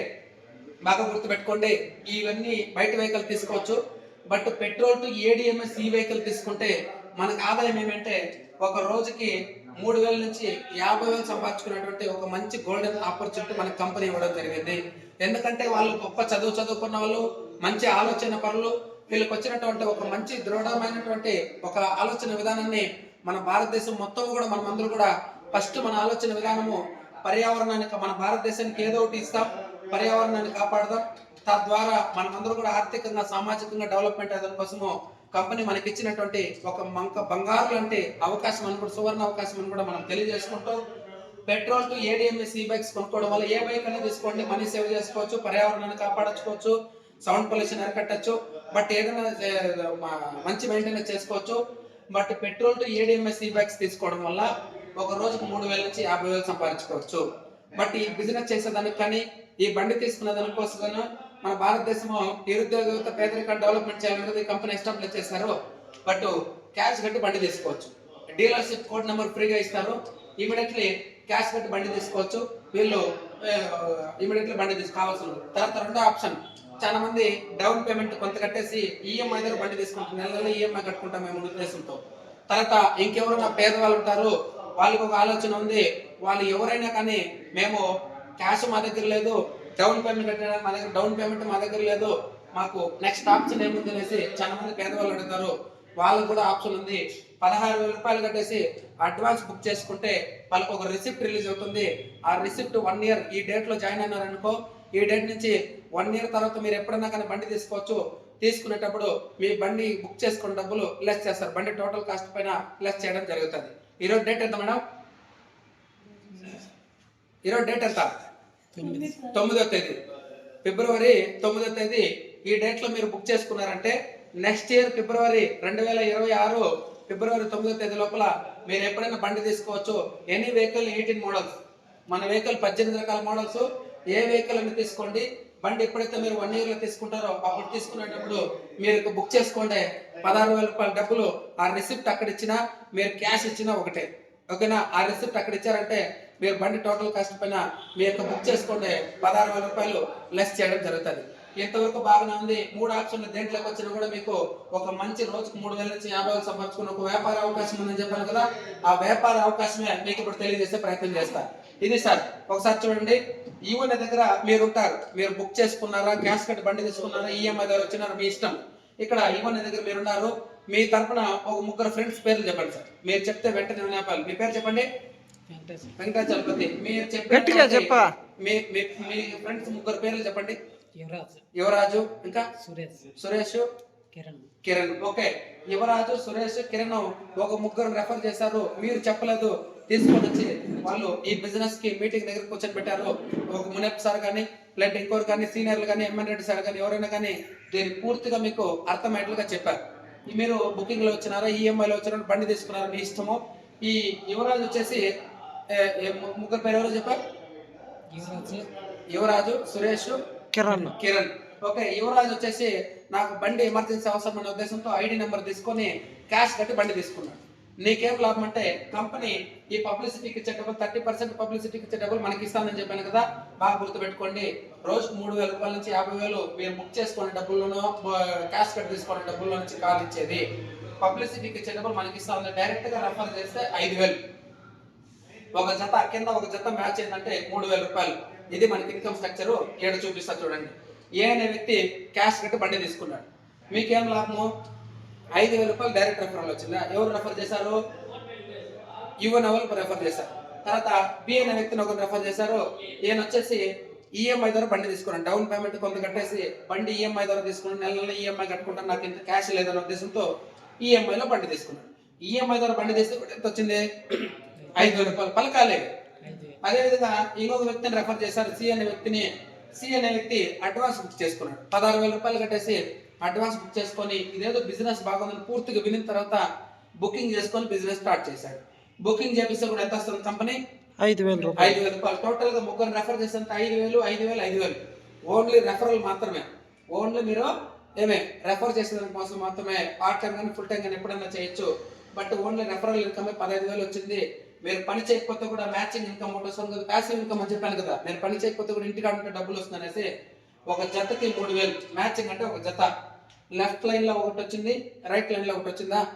బాగా గుర్తుపెట్టుకోండి ఇవన్నీ బయట వెహికల్ తీసుకోవచ్చు. బట్ పెట్రోల్ టు ఏడిఎంఎస్ ఈ వెహికల్ తీసుకుంటే మనకు ఆదాయం ఏమంటే ఒక రోజుకి మూడు వేల నుంచి యాభై వేలు సంపాదించుకున్నటువంటి ఒక మంచి గోల్డెన్ ఆపర్చునిటీ మన కంపెనీ ఇవ్వడం జరిగింది. ఎందుకంటే వాళ్ళు గొప్ప చదువు చదువుకున్న వాళ్ళు మంచి ఆలోచన పనులు వీళ్ళకి వచ్చినటువంటి ఒక మంచి దృఢమైనటువంటి ఒక ఆలోచన విధానాన్ని మన భారతదేశం మొత్తం కూడా మనం అందరూ కూడా ఫస్ట్ మన ఆలోచన విధానము పర్యావరణానికి మన భారతదేశానికి ఏదో ఒకటి ఇస్తాం పర్యావరణాన్ని కాపాడదాం. తద్వారా మనమందరూ కూడా ఆర్థికంగా సామాజికంగా డెవలప్మెంట్ అయ్యడం కోసము కంపెనీ మనకి ఇచ్చినటువంటి ఒక మంక బంగారు అంటే అవకాశం అని కూడా సువర్ణ అవకాశం అని కూడా మనం తెలియజేసుకుంటూ పెట్రోల్ టు ఏడిఎంఎస్ ఈ బైక్స్ కొనుక్కోవడం వల్ల ఏ బైక్ అనేది తీసుకోండి మనీ సేవ్ చేసుకోవచ్చు పర్యావరణాన్ని కాపాడచ్చుకోవచ్చు సౌండ్ పొల్యూషన్ అరికట్టచ్చు బట్ ఏదైనా మంచి మెయింటెనెన్స్ చేసుకోవచ్చు. బట్ పెట్రోల్ టు ఏడిఎంఎస్ ఈ బైక్స్ తీసుకోవడం వల్ల ఒక రోజుకు మూడు వేల నుంచి యాభై వేలు సంపాదించుకోవచ్చు. బట్ ఈ బిజినెస్ చేసేదానికి కానీ ఈ బండి తీసుకునే దానికోసం మన భారతదేశంలో నిరుద్యోగ యువత పేదరికం డెవలప్మెంట్ చేయాలనేది కంపెనీ ఎస్టాబ్లిష్ చేశారు బట్ క్యాష్ కట్టి బండి తీసుకోవచ్చు. డీలర్షిప్ కోడ్ నెంబర్ ఫ్రీగా ఇస్తారు. ఇమీడియట్లీ క్యాష్ కట్టి బండి తీసుకోవచ్చు. వీళ్ళు ఇమీడియట్లీ బండి తీసుకోవాల్సిన తర్వాత రెండో ఆప్షన్. చాలా మంది డౌన్ పేమెంట్ కొంత కట్టేసి ఈఎంఐ దగ్గర బండి తీసుకుంటారు. నెల నెల ఈఎంఐ కట్టుకుంటాం మేము ఉద్దేశంతో. తర్వాత ఇంకెవరైనా పేదవాళ్ళు ఉంటారు. వాళ్ళకి ఒక ఆలోచన ఉంది. వాళ్ళు ఎవరైనా కానీ మేము క్యాష్ మా దగ్గర లేదు. డౌన్ పేమెంట్ కట్టడానికి మా దగ్గర డౌన్ పేమెంట్ మా దగ్గర లేదు. మాకు నెక్స్ట్ ఆప్షన్ ఏముంది అనేసి చాలా మంది పేదవాళ్ళు అడుగుతారు. వాళ్ళకు కూడా ఆప్షన్ ఉంది. పదహారు వేల రూపాయలు కట్టేసి అడ్వాన్స్ బుక్ చేసుకుంటే వాళ్ళకి ఒక రిసిప్ట్ రిలీజ్ అవుతుంది. ఆ రిసిప్ట్ వన్ ఇయర్ ఈ డేట్లో జాయిన్ అయినారనుకో ఈ డేట్ నుంచి వన్ ఇయర్ తర్వాత మీరు ఎప్పుడన్నా కానీ బండి తీసుకోవచ్చు. తీసుకునేటప్పుడు మీ బండి బుక్ చేసుకున్న డబ్బులు లెస్ చేస్తారు. బండి టోటల్ కాస్ట్ పైన లెస్ చేయడం జరుగుతుంది. ఈరోజు డేట్ ఎంత మేడం? ఈరోజు డేట్ ఎంత? తొమ్మిదో. తేదీ. ఫిబ్రవరి తొమ్మిదో తేదీ. ఈ డేట్లో మీరు బుక్ చేసుకున్నారంటే నెక్స్ట్ ఇయర్ ఫిబ్రవరి రెండు వేల ఇరవై ఆరు ఫిబ్రవరి తొమ్మిదో తేదీ లోపల మీరు ఎప్పుడైనా బండి తీసుకోవచ్చు. ఎనీ వెహికల్ ఎయిటీన్ మోడల్స్ మన వెహికల్ పద్దెనిమిది రకాల మోడల్స్ ఏ వెహికల్ అని తీసుకోండి. బండి ఎప్పుడైతే మీరు వన్ ఇయర్లో తీసుకుంటారో అప్పుడు తీసుకునేటప్పుడు మీరు బుక్ చేసుకోండి. పదహారు వేల రూపాయల డబ్బులు ఆ రిసిప్ట్ అక్కడ ఇచ్చినా మీరు క్యాష్ ఇచ్చినా ఒకటే. ఓకేనా? ఆ రిసిప్ట్ అక్కడ ఇచ్చారంటే మీరు బండి టోటల్ కాస్ట్ పైన మీ యొక్క బుక్ చేసుకోండి. పదహారు వేల రూపాయలు లెస్ చేయడం జరుగుతుంది. ఇంతవరకు బాగానే ఉంది. మూడు ఆప్షన్లు దేంట్లోకి వచ్చినా కూడా మీకు ఒక మంచి రోజుకు మూడు వేల నుంచి యాభై వేలు సంపాదించుకున్న ఒక వ్యాపార అవకాశం ఉందని చెప్పాను కదా. ఆ వ్యాపార అవకాశమే మీకు ఇప్పుడు తెలియజేసే ప్రయత్నం చేస్తా. ఇది సార్ ఒకసారి చూడండి. ఈవెన్ దగ్గర మీరు ఉంటారు. మీరు బుక్ చేసుకున్నారా? క్యాష్ కట్ బండి తీసుకున్నారా? ఈఎంఐ ద్వారా వచ్చినారా? మీ ఇష్టం. ఇక్కడ ఈవెన్ దగ్గర మీరు ఉన్నారు. మీ తరఫున ఒక ముగ్గురు ఫ్రెండ్స్ పేర్లు చెప్పండి సార్. మీరు చెప్తే వెంటనే వినాపాలి మీ పేరు చెప్పండి. వెంకటాచలపతి మీరు చెప్పా. మీ మీ మీ ఫ్రెండ్స్ ముగ్గురు పేర్లు చెప్పండి. యువరాజ్. యువరాజు ఇంకా? సురేష్. సురేష్? కిరణ్. కిరణ్. ఓకే. యువరాజు సురేష్ కిరణ్ ఒక ముగ్గురు రెఫర్ చేశారు. మీరు చెప్పలేదు. తీసుకొని వచ్చి వాళ్ళు ఈ బిజినెస్కి మీటింగ్ దగ్గర కూర్చొని పెట్టారు ఒక మునప్ సార్ కానీ లేదంటే ఇంకోరు కానీ సీనియర్లు కానీ ఎంఎన్ రెడ్డి సార్ కానీ ఎవరైనా కానీ దీన్ని పూర్తిగా మీకు అర్థమయ్యేట్లుగా చెప్పారు. ఈ మీరు బుకింగ్లో వచ్చినారా? ఈఎంఐ లో వచ్చినారా? బండి తీసుకున్నారా? మీ ఇష్టము. ఈ యువరాజు వచ్చేసి ముగ్గురు పేరు ఎవరో చెప్పారు? యువరాజ్. యువరాజు సురేష్ కిరణ్. కిరణ్. ఓకే యువరాజ్ వచ్చేసి నాకు బండి ఎమర్జెన్సీ అవసరం అనే ఉద్దేశంతో ఐడి నెంబర్ తీసుకొని క్యాష్ కట్టి బండి తీసుకున్నాడు. నీకేం లాభం అంటే కంపెనీ ఈ పబ్లిసిటీకి ఇచ్చే డబ్బులు థర్టీ పర్సెంట్ పబ్లిసిటీకి ఇచ్చే డబ్బులు మనకి ఇస్తానని చెప్పాను కదా బాగా గుర్తుపెట్టుకోండి. రోజుకు మూడు వేల రూపాయల నుంచి యాభై వేలు మీరు బుక్ చేసుకునే డబ్బుల్లోనో క్యాష్ కట్టి తీసుకునే డబ్బుల్లో నుంచి కాల్ ఇచ్చేది. పబ్లిసిటీకి ఇచ్చే డబ్బులు మనకి ఇస్తామని డైరెక్ట్గా రెఫర్ చేస్తే ఐదు వేలు. ఒక జత కింద ఒక జత మ్యాచ్ ఏంటంటే మూడు వేల రూపాయలు. ఇది మనకి ఇన్కమ్ స్ట్రక్చర్ ఏడు చూపిస్తా చూడండి. ఏ అనే వ్యక్తి క్యాష్ కట్టి బండి తీసుకున్నాడు. మీకేం లాభము? ఐదు వేల రూపాయలు డైరెక్ట్ రెఫరల్ వచ్చిందా? ఎవరు రెఫర్ చేశారు? యువన్ ఎవరు రెఫర్ చేశారు. తర్వాత బి అనే వ్యక్తిని ఒకరు రెఫర్ చేశారు. ఈయన వచ్చేసి ఈఎంఐ ద్వారా బండి తీసుకున్నాను డౌన్ పేమెంట్ కొంత కట్టేసి బండి ఈఎంఐ ద్వారా తీసుకున్నాను నెల నెల ఈఎంఐ కట్టుకుంటాను నాకు ఇంత క్యాష్ లేదన్న ఉద్దేశంతో ఈఎంఐలో బండి తీసుకున్నాను ఈఎంఐ ద్వారా బండి తీస్తే ఎంత వచ్చింది? ఐదు వేల రూపాయలు పలకాలే. ఐదు అదే విధంగా ఇంకొక వ్యక్తిని రెఫర్ చేశారు. సి అనే వ్యక్తిని సి అనే వ్యక్తి అడ్వాన్స్ బుక్ చేసుకున్నాడు. పదహారు వేల రూపాయలు కట్టేసి అడ్వాన్స్ బుక్ చేసుకొని ఇదేదో బిజినెస్ బాగుందని పూర్తిగా వినిన తర్వాత బుకింగ్ చేసుకొని బిజినెస్ స్టార్ట్ చేశాడు. బుకింగ్ చేపిస్తే కూడా ఎంత వస్తుంది కంపెనీ ఐదు వేల రూపాయలు. ఐదు వేల రూపాయలు. టోటల్గా ముగ్గురు రెఫర్ చేసేంత ఐదు వేలు ఐదు వేలు ఐదు వేలు. ఓన్లీ రెఫరల్ మాత్రమే. ఓన్లీ మీరు ఏమే? రెఫర్ చేసేదాని కోసం మాత్రమే. పార్ట్ టైం కానీ ఫుల్ టైం కానీ ఎప్పుడైనా చేయొచ్చు. బట్ ఓన్లీ రెఫరల్ ఇన్కమ్ పదహైదు వేలు వచ్చింది. మీరు పని చేయకపోతే కూడా మ్యాచింగ్ ఇన్కమ్ ఒకటి వస్తుంది కదా ప్యాసివ్ ఇన్కమ్ అని చెప్పాను కదా. నేను పని చేయకపోతే కూడా ఇంటికాడ ఉంటే డబ్బులు వస్తుంది అనేసి ఒక జతకి మూడు వేలు. మ్యాచింగ్ అంటే ఒక జత. లెఫ్ట్ లైన్లో ఒకటి వచ్చింది రైట్ లైన్లో ఒకటి వచ్చిందా?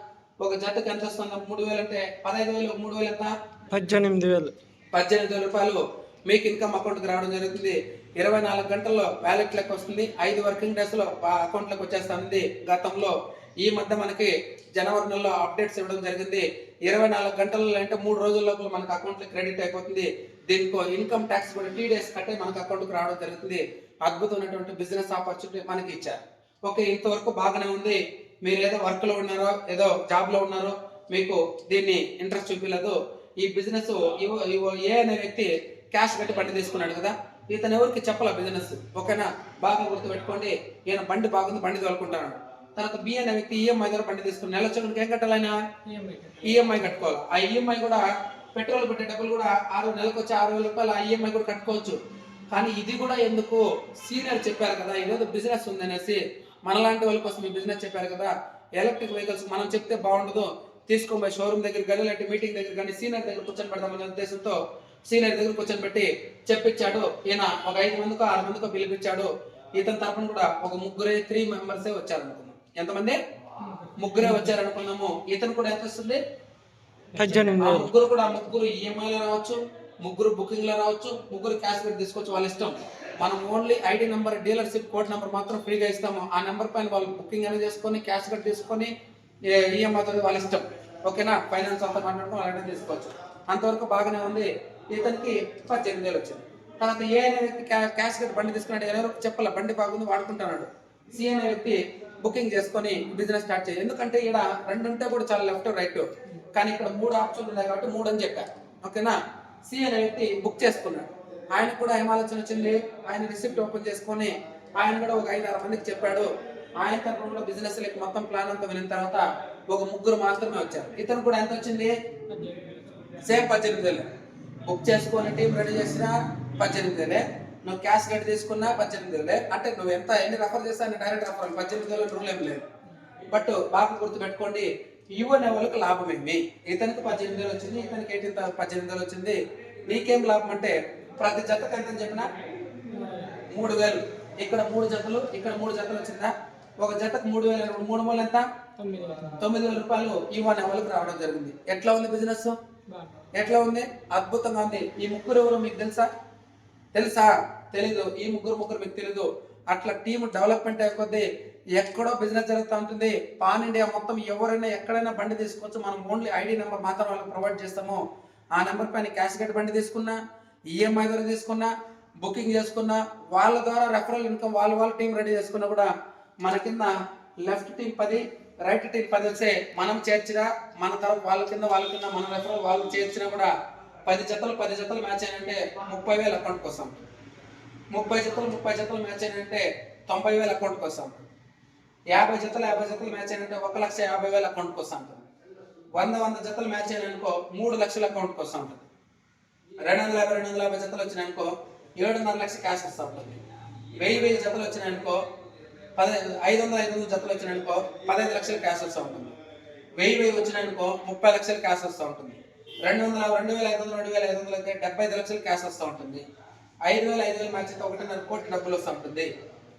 ఒక జతకి ఎంత వస్తుంది? మూడు వేలు అంటే పదహైదు వేలు మూడు వేలు ఎంత? పద్దెనిమిది వేలు. పద్దెనిమిది వేల రూపాయలు. మీకు ఇన్కమ్ అకౌంట్కి రావడం జరుగుతుంది. ఇరవై నాలుగు గంటల్లో వ్యాలెట్ లెక్క వస్తుంది. ఐదు వర్కింగ్ డేస్లో అకౌంట్లోకి వచ్చేస్తుంది గతంలో. ఈ మధ్య మనకి జనవరి నెలలో అప్డేట్స్ ఇవ్వడం జరిగింది. ఇరవై నాలుగు గంటల్లో అంటే మూడు రోజుల లోపల మనకు అకౌంట్లో క్రెడిట్ అయిపోతుంది. దీనికో ఇన్కమ్ ట్యాక్స్ కూడా టీ డేస్ కట్టే మనకు అకౌంట్కి రావడం జరుగుతుంది. అద్భుతమైనటువంటి బిజినెస్ ఆపర్చునిటీ మనకి ఇచ్చారు. ఓకే ఇంతవరకు బాగానే ఉంది. మీరు ఏదో వర్క్లో ఉన్నారో ఏదో జాబ్లో ఉన్నారో మీకు దీన్ని ఇంట్రెస్ట్ చూపించలేదు. ఈ బిజినెస్ ఏ అనే వ్యక్తి క్యాష్ కట్టి బండి తీసుకున్నాడు కదా. ఇతను ఎవరికి చెప్పాల బిజినెస్ ఓకేనా? బాగా గుర్తుపెట్టుకోండి. ఈయన బండి బాగుంది బండి తోలుకుంటాను. తర్వాత బి అనే వ్యక్తి ఈఎంఐ ద్వారా బండి తీసుకుని నెల వచ్చి ఏం కట్టాలైనా ఈఎంఐ కట్టుకోవాలి. ఆ ఈఎంఐ కూడా పెట్రోల్ పెట్టే డబ్బులు కూడా ఆరు నెలకు వచ్చి ఆరు వేల రూపాయలు ఆ ఈఎంఐ కూడా కట్టుకోవచ్చు. కానీ ఇది కూడా ఎందుకు? సీనియర్ చెప్పారు కదా ఇదేదో బిజినెస్ ఉంది అనేసి మనలాంటి వాళ్ళ కోసం ఈ బిజినెస్ చెప్పారు కదా ఎలక్ట్రిక్ వెహికల్స్ మనం చెప్తే బాగుండదు తీసుకొని పోయి షోరూమ్ దగ్గర కానీ లేదంటే మీటింగ్ దగ్గర కానీ సీనియర్ దగ్గర కూర్చొని పెడదామనే ఉద్దేశంతో సీనియర్ దగ్గర కూర్చొని పెట్టి చెప్పించాడు. ఈయన ఒక ఐదు మందికో ఆరు మందికో పిలిపించాడు. ఇతని తరపున కూడా ఒక ముగ్గురే త్రీ మెంబర్సే వచ్చారు ఎంతమంది? ముగ్గురే వచ్చారు అనుకున్నాము ఇతను కూడా ఎంత వస్తుంది? ముగ్గురు కూడా ముగ్గురు ఈఎంఐ లో రావచ్చు ముగ్గురు బుకింగ్లో రావచ్చు ముగ్గురు క్యాష్ పెట్టి తీసుకోవచ్చు వాళ్ళ ఇష్టం. మనం only ID number dealership code number మాత్రం ఫ్రీగా ఇస్తాము. ఆ నెంబర్ పైన వాళ్ళు బుకింగ్ అనేది చేసుకొని క్యాష్ కట్ తీసుకొని ఈఎంఐ తో వాళ్ళ ఇష్టం. ఓకేనా ఫైనాన్స్ అంతా మాట్లాడుకుని అలాంటి తీసుకోవచ్చు. అంతవరకు బాగానే ఉంది. ఇతనికి పద్దెనిమిది వేలు వచ్చింది. తర్వాత ఏ అనే వ్యక్తి క్యా- క్యాష్ కట్ బండి తీసుకున్నాడు? ఎవరో చెప్పాల? బండి బాగుంది వాడుకుంటున్నాడు. సి అనే వ్యక్తి బుకింగ్ చేసుకొని బిజినెస్ స్టార్ట్ చేయాలి ఎందుకంటే ఇక్కడ రెండు ఉంటే కూడా చాలా లెఫ్ట్ రైట్. కానీ ఇక్కడ మూడు ఆప్షన్లు ఉన్నాయి కాబట్టి మూడు అని చెప్పారు ఓకేనా? సి అనే వ్యక్తి బుక్ చేసుకున్నాడు. ఆయన కూడా ఏం ఆలోచన వచ్చింది? ఆయన రిసిప్ట్ ఓపెన్ చేసుకొని ఆయన కూడా ఒక ఐదు ఆరు మందికి చెప్పాడు. ఆయన తరఫున కూడా బిజినెస్ లెక్క మొత్తం ప్లాన్ అంతా విన్న తర్వాత ఒక ముగ్గురు మాత్రమే వచ్చారు. ఇతను కూడా ఎంత వచ్చింది? సేమ్ పద్దెనిమిది వేలు. బుక్ చేసుకొని టీం రెడీ చేసిన పద్దెనిమిది వేలే. నువ్వు క్యాష్ కట్టి తీసుకున్నా పద్దెనిమిది వేలే. అంటే నువ్వు ఎంత ఎన్ని రెఫర్ చేస్తా డైరెక్ట్ రెఫర్ పద్దెనిమిది వేలు రూల్ ఏం లేదు. బట్ బాగా గుర్తు పెట్టుకోండి ఇవ్వ అనే వాళ్ళకి లాభం ఏమి? ఇతనికి పద్దెనిమిది వేలు వచ్చింది ఇతనికి ఎయిటీన్ పద్దెనిమిది వేలు వచ్చింది. నీకేం లాభం అంటే ప్రతి జతకు ఎంత చెప్పినా? మూడు వేలు. ఇక్కడ మూడు జతలు ఇక్కడ మూడు జతలు వచ్చిందా? ఒక జతకు మూడు వేలు మూడు మూడు ఎంత? తొమ్మిది వేల. రూపాయలు ఇవ్వ అనే వాళ్ళకి రావడం జరిగింది. ఎట్లా ఉంది బిజినెస్ ఎట్లా ఉంది? అద్భుతంగా ఉంది. ఈ ముగ్గురు ఎవరు మీకు తెలుసా? తెలుసా? తెలీదు ఈ ముగ్గురు ముగ్గురు మీకు తెలీదు. అట్లా టీం డెవలప్మెంట్ అయిపోద్ది ఎక్కడో బిజినెస్ జరుగుతూ ఉంటుంది. పాన్ ఇండియా మొత్తం ఎవరైనా ఎక్కడైనా బండి తీసుకోవచ్చు మనం ఓన్లీ ఐడి నెంబర్ మాత్రం వాళ్ళకి ప్రొవైడ్ చేస్తాము. ఆ నెంబర్ పైన క్యాష్ కట్ బండి తీసుకున్నా ఈఎంఐ ద్వారా తీసుకున్నా బుకింగ్ చేసుకున్నా వాళ్ళ ద్వారా రెఫరల్ ఇన్కమ్ వాళ్ళ వాళ్ళ టీం రెడీ చేసుకున్నా కూడా మన కింద లెఫ్ట్ టీం పది రైట్ టీం పది వస్తే మనం చేర్చినా మన తరఫు వాళ్ళ కింద వాళ్ళ కింద మన రెఫరల్ వాళ్ళు చేర్చినా కూడా పది జతలు పది జతలు మ్యాచ్ అయినంటే ముప్పై వేల అకౌంట్ కోసం ముప్పై జతలు ముప్పై జతలు మ్యాచ్ అయినంటే తొంభై వేల అకౌంట్కి వస్తాం. యాభై జతలు యాభై జతలు మ్యాచ్ అయినంటే ఒక లక్ష యాభై వేల అకౌంట్కి వస్తా. ఉంటుంది వంద వంద జతలు మ్యాచ్ అయిననుకో మూడు లక్షల అకౌంట్కి వస్తూ. ఉంటుంది రెండు వందల యాభై రెండు వందల యాభై జతలు వచ్చినాయనుకో ఏడున్నర లక్ష క్యాష్ వస్తూ. ఉంటుంది వెయ్యి వెయ్యి జతలు వచ్చినాయనుకో పదహైదు ఐదు వందల ఐదు వందల జతలు వచ్చినాయనుకో పదహైదు లక్షల క్యాష్ వస్తూ ఉంటుంది. వెయ్యి వెయ్యి వచ్చినాయనుకో ముప్పై లక్షల క్యాష్ వస్తూ ఉంటుంది. రెండు వందల రెండు వేల ఐదు వందల రెండు వేల ఐదు వందలు అయితే డెబ్బై ఐదు లక్షల క్యాష్ వస్తూ ఉంటుంది. ఐదు వేల ఐదు వేల మ్యాచ్ అయితే ఒకటిన్నర కోట్లు డబ్బులు వస్తుంటుంది.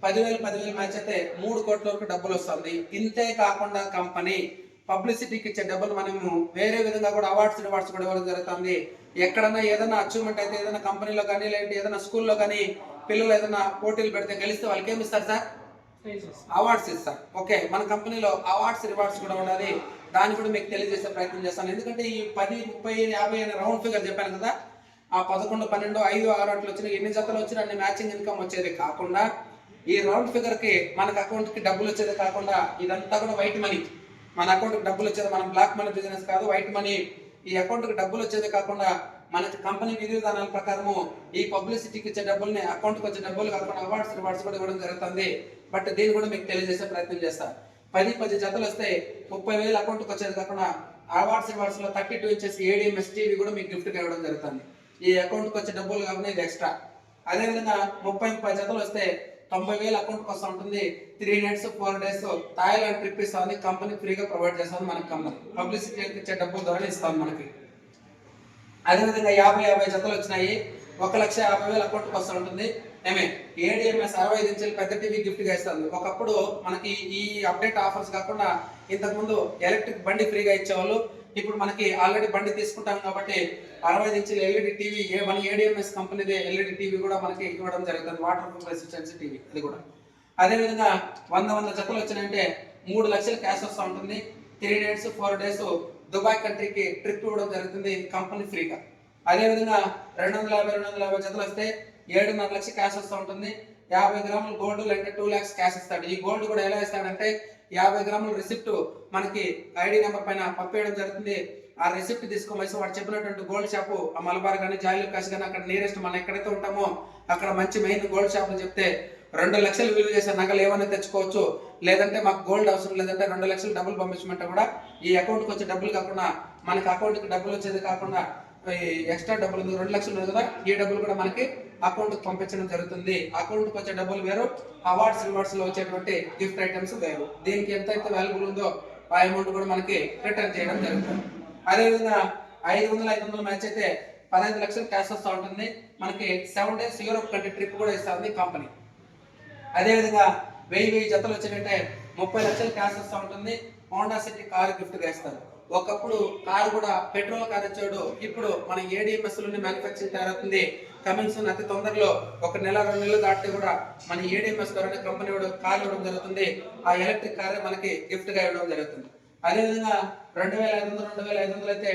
పదివేలు పదివేలు మ్యాచ్ అయితే మూడు కోట్ల వరకు డబ్బులు వస్తుంది. ఇంతే కాకుండా కంపెనీ పబ్లిసిటీకి ఇచ్చే డబ్బులు మనము వేరే విధంగా కూడా అవార్డ్స్ రివార్డ్స్ కూడా ఇవ్వడం జరుగుతుంది. ఎక్కడన్నా ఏదైనా అచీవ్మెంట్ అయితే ఏదైనా కంపెనీలో కానీ లేదంటే ఏదైనా స్కూల్లో కానీ పిల్లలు ఏదైనా పోటీలు పెడితే గెలిస్తే వాళ్ళకి ఏమి ఇస్తారు సార్? అవార్డ్స్ ఇస్తారు. ఓకే మన కంపెనీలో అవార్డ్స్ రివార్డ్స్ కూడా ఉండాలి. దాన్ని కూడా మీకు తెలియజేసే ప్రయత్నం చేస్తాను. ఎందుకంటే ఈ పది ముప్పై యాభై అనే రౌండ్ ఫిగర్ చెప్పాను కదా ఆ పదకొండు పన్నెండు ఐదు ఆరు అట్లు వచ్చిన ఎన్ని జతలు వచ్చినా అన్ని మ్యాచింగ్ ఇన్కమ్ వచ్చేది కాకుండా ఈ రౌండ్ ఫిగర్కి మనకు అకౌంట్కి డబ్బులు వచ్చేది కాకుండా ఇదంతా కూడా వైట్ మనీ మన అకౌంట్కి డబ్బులు వచ్చేది మనం బ్లాక్ మనీ బిజినెస్ కాదు వైట్ మనీ ఈ అకౌంట్కి డబ్బులు వచ్చేది కాకుండా మన కంపెనీ విధి విధానాల ప్రకారము ఈ పబ్లిసిటీకి ఇచ్చే డబ్బుల్ని అకౌంట్కి వచ్చే డబ్బులు కాకుండా అవార్డ్స్ రివార్డ్స్ కూడా ఇవ్వడం జరుగుతుంది. బట్ దీన్ని కూడా మీకు తెలియజేసే ప్రయత్నం చేస్తా. పది పది జతలు వస్తే ముప్పై వేలు అకౌంట్కి వచ్చేది కాకుండా awards రివార్డ్స్లో thirty two inches ADMS TV కూడా మీకు గిఫ్ట్గా ఇవ్వడం జరుగుతుంది. ఈ అకౌంట్కి వచ్చే డబ్బులు కాకుండా ఇది ఎక్స్ట్రా అదేవిధంగా ముప్పై ముప్పై జతలు వస్తే తొంభై వేలు అకౌంట్ వస్తూ ఉంటుంది. Three days four days Thailand trip ఇస్తుంది కంపెనీ ఫ్రీగా ప్రొవైడ్ చేస్తుంది మనకి కంపెనీ పబ్లిసిటీ ఇచ్చే డబ్బుల ద్వారా ఇస్తాం మనకి. అదేవిధంగా యాభై యాభై జతలు వచ్చినాయి. ఒక లక్ష యాభై వేలు అకౌంట్కి వస్తూ ఉంటుంది. ఏమే ఏడిఎంఎస్ అరవై ఐదు ఇంచులు పెద్ద టీవీ గిఫ్ట్గా ఇస్తుంది. ఒకప్పుడు మనకి ఈ అప్డేట్ ఆఫర్స్ కాకుండా ఇంతకుముందు ఎలక్ట్రిక్ బండి ఫ్రీగా ఇచ్చేవాళ్ళు. ఇప్పుడు మనకి ఆల్రెడీ బండి తీసుకుంటాం కాబట్టి అరవై ఇంచుల ఎల్ఈడి టీవీ ఏ మన ఏడిఎంఎస్ కంపెనీది ఎల్ఈడి టీవీ కూడా మనకి ఇవ్వడం జరుగుతుంది. వాటర్ ప్రూఫ్ రెసిస్టెన్సీ టీవీ అది కూడా. అదేవిధంగా వంద వంద జతలు వచ్చినాయంటే మూడు లక్షల క్యాష్ వస్తూ ఉంటుంది. Three days four days Dubai కంట్రీకి ట్రిప్ ఇవ్వడం జరుగుతుంది కంపెనీ ఫ్రీగా. అదేవిధంగా రెండు వందల యాభై రెండు వందల యాభై జతలు వస్తే ఏడున్నర లక్ష క్యాష్ వస్తూ ఉంటుంది. యాభై గ్రాములు గోల్డ్ లేదంటే టూ ల్యాక్స్ క్యాష్ ఇస్తాడు. ఈ గోల్డ్ కూడా ఎలా ఇస్తాడంటే యాభై గ్రాముల రిసిప్ట్ మనకి ఐడి నెంబర్ పైన పంపేయడం జరుగుతుంది. ఆ రిసిప్ట్ తీసుకొని వాడు చెప్పినటువంటి గోల్డ్ షాపు ఆ మలబార్ కానీ జాయిల్ కాశ్ కానీ అక్కడ నియరెస్ట్ మనం ఎక్కడైతే ఉంటామో అక్కడ మంచి మెయిన్ గోల్డ్ షాపులు చెప్తే రెండు లక్షలు విలువ చేసే నగలు ఏమైనా తెచ్చుకోవచ్చు. లేదంటే మాకు గోల్డ్ అవసరం లేదంటే రెండు లక్షలు డబ్బులు పంపించమంటే కూడా ఈ అకౌంట్కి వచ్చే డబ్బులు కాకుండా మనకి అకౌంట్కి డబ్బులు వచ్చేది కాకుండా ఈ ఎక్స్ట్రా డబ్బులు ఉంది, రెండు లక్షలు ఉంది కదా ఈ డబ్బులు కూడా మనకి అకౌంట్ పంపించడం జరుగుతుంది. అకౌంట్కి వచ్చే డబ్బులు వేరు అవార్డ్స్ రివార్డ్స్లో వచ్చేటువంటి గిఫ్ట్ ఐటమ్స్ వేరు. దీనికి ఎంత అయితే వాల్యుబుల్ ఉందో ఆ అమౌంట్ కూడా మనకి రిటర్న్ చేయడం జరుగుతుంది. అదేవిధంగా ఐదు వందల ఐదు వందల మ్యాచ్ అయితే పదహైదు లక్షలు క్యాష్ వస్తూ ఉంటుంది. మనకి seven days Europe country trip కూడా ఇస్తుంది కంపెనీ. అదేవిధంగా వెయ్యి వెయ్యి జతలు వచ్చినట్టే ముప్పై లక్షలు క్యాష్ వస్తూ ఉంటుంది. హోండా సిటీ కారు గిఫ్ట్ ఇస్తారు ఒకప్పుడు కారు కూడా పెట్రోల్ కార్ వచ్చాడు. ఇప్పుడు మన ఏడిఎంఎస్లోనే మ్యానుఫ్యాక్చరింగ్ తయారవుతుంది. కమింగ్ సూన్ అతి తొందరలో ఒక నెల రెండు నెలలు దాటితే కూడా మన ఏడిఎంఎస్ ద్వారా కంపెనీ కార్ ఇవ్వడం జరుగుతుంది. ఆ ఎలక్ట్రిక్ కారే మనకి గిఫ్ట్గా ఇవ్వడం జరుగుతుంది. అదేవిధంగా రెండు వేల ఐదు వందలు రెండు వేల ఐదు వందలు అయితే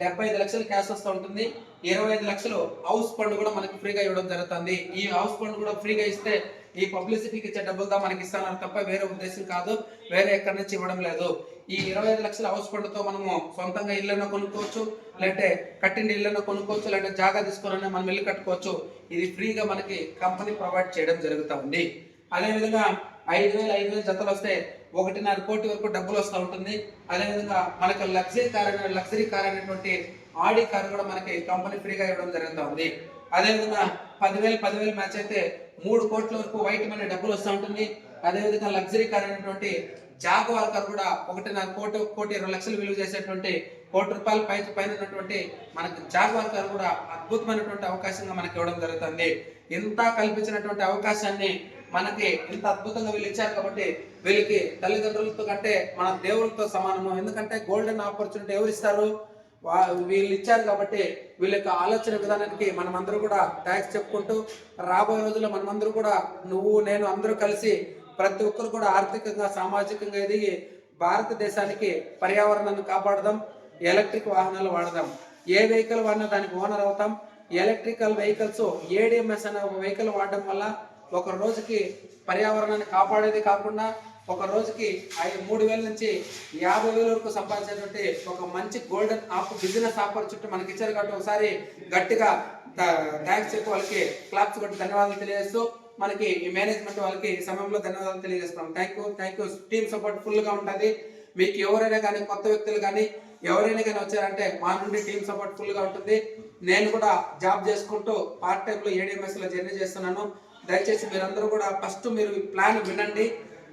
డెబ్బై ఐదు లక్షలు క్యాష్ వస్తూ ఉంటుంది. ఇరవై ఐదు లక్షలు హౌస్ ఫండ్ కూడా మనకి ఫ్రీగా ఇవ్వడం జరుగుతుంది. ఈ హౌస్ ఫండ్ కూడా ఫ్రీగా ఇస్తే ఈ పబ్లిసిటీకి ఇచ్చే డబ్బులతో మనకి ఇస్తానని తప్ప వేరే ఉద్దేశం కాదు. వేరే ఎక్కడి నుంచి ఇవ్వడం లేదు. ఈ ఇరవై ఐదు లక్షల హౌస్ ఫండ్తో మనము సొంతంగా ఇల్లున కొనుక్కోవచ్చు లేదంటే కట్టిన ఇళ్ళను కొనుక్కోవచ్చు లేదంటే జాగా తీసుకోవాలని మనం ఇల్లు కట్టుకోవచ్చు. ఇది ఫ్రీగా మనకి కంపెనీ ప్రొవైడ్ చేయడం జరుగుతూ ఉంది. అదేవిధంగా ఐదు వేలు ఐదు వేలు జతలు వస్తే ఒకటిన్నర కోటి వరకు డబ్బులు వస్తూ ఉంటుంది. అదేవిధంగా మనకి లగ్జరీ కార్ అనే లగ్జరీ కార్ అనేటువంటి ఆడి కార్ కూడా మనకి కంపెనీ ఫ్రీగా ఇవ్వడం జరుగుతూ ఉంది. అదేవిధంగా పదివేలు పదివేలు మ్యాచ్ అయితే మూడు కోట్ల వరకు వైట్ మనీ డబ్బులు వస్తూ ఉంటుంది. అదేవిధంగా లగ్జరీ కార్ అయినటువంటి జాగ్వార్ కార్ కూడా ఒకటిన్నర కోటి కోటి ఇరవై లక్షలు విలువ చేసేటువంటి కోటి రూపాయల పై పైన ఉన్నటువంటి మనకి జాగ్వార్ కార్ కూడా అద్భుతమైనటువంటి అవకాశంగా మనకి ఇవ్వడం జరుగుతుంది. ఇంత కల్పించినటువంటి అవకాశాన్ని మనకి ఇంత అద్భుతంగా వీళ్ళు ఇచ్చారు కాబట్టి వీళ్ళకి తల్లిదండ్రులతో కంటే మన దేవుళ్ళతో సమానము. ఎందుకంటే గోల్డెన్ ఆపర్చునిటీ ఎవరు ఇస్తారు వీళ్ళు ఇచ్చారు కాబట్టి వీళ్ళ యొక్క ఆలోచన విధానానికి మనమందరూ కూడా ట్యాక్స్ చెప్పుకుంటూ రాబోయే రోజుల్లో మనమందరూ కూడా నువ్వు నేను అందరూ కలిసి ప్రతి ఒక్కరు కూడా ఆర్థికంగా సామాజికంగా ఎదిగి భారతదేశానికి పర్యావరణాన్ని కాపాడదాం ఎలక్ట్రిక్ వాహనాలు వాడదాం. ఏ వెహికల్ వాడినా దానికి ఓనర్ అవుతాం. ఎలక్ట్రికల్ వెహికల్స్ ఏడిఎంఎస్ అనే ఒక వెహికల్ వాడడం వల్ల ఒక రోజుకి పర్యావరణాన్ని కాపాడేది కాకుండా ఒక రోజుకి ఐదు మూడు వేల నుంచి యాభై వేల వరకు సంపాదించేటువంటి ఒక మంచి గోల్డెన్ ఆప్ బిజినెస్ ఆపర్చునిటీ మనకి ఇచ్చారు కాబట్టి ఒకసారి గట్టిగా థ్యాంక్స్ చెప్పి వాళ్ళకి క్లాప్స్ కొట్టి ధన్యవాదాలు తెలియజేస్తూ మనకి ఈ మేనేజ్మెంట్ వాళ్ళకి ఈ సమయంలో ధన్యవాదాలు తెలియజేస్తున్నాం. Thank you thank you team support ఫుల్గా ఉంటుంది. మీకు ఎవరైనా కానీ కొత్త వ్యక్తులు కానీ ఎవరైనా కానీ వచ్చారంటే మా నుండి టీమ్ సపోర్ట్ ఫుల్గా ఉంటుంది. నేను కూడా జాబ్ చేసుకుంటూ పార్ట్ టైంలో ఏడిఎంఎస్లో జర్నీ చేస్తున్నాను. దయచేసి మీరందరూ కూడా ఫస్ట్ మీరు ప్లాన్ వినండి.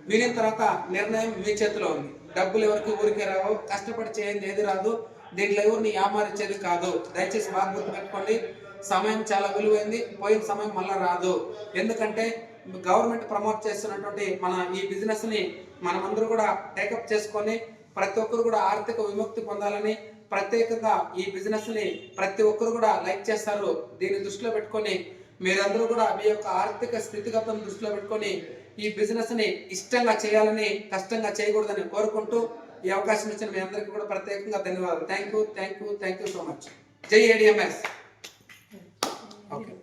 వినిన తర్వాత నిర్ణయం మీ చేతిలో ఉంది. డబ్బులు ఎవరికి ఊరికే రావు. కష్టపడి చేయండి ఏది రాదు. దీంట్లో ఎవరిని యామారిచ్చేది కాదు. దయచేసి బాగా గుర్తుపెట్టుకోండి సమయం చాలా విలువైంది. పోయిన సమయం మళ్ళీ రాదు. ఎందుకంటే గవర్నమెంట్ ప్రమోట్ చేస్తున్నటువంటి మన ఈ బిజినెస్ని మనమందరూ కూడా టేకప్ చేసుకొని ప్రతి ఒక్కరు కూడా ఆర్థిక విముక్తి పొందాలని ప్రత్యేకంగా ఈ బిజినెస్ని ప్రతి ఒక్కరు కూడా లైక్ చేస్తారు. దీన్ని దృష్టిలో పెట్టుకొని మీరందరూ కూడా మీ యొక్క ఆర్థిక స్థితిగతులను దృష్టిలో పెట్టుకొని ఈ బిజినెస్ని ఇష్టంగా చేయాలని కష్టంగా చేయకూడదని కోరుకుంటూ ఈ అవకాశం ఇచ్చిన మీ అందరికీ కూడా ప్రత్యేకంగా ధన్యవాదాలు. Thank you thank you thank you so much జై ఏడిఎంఎస్ ఓకే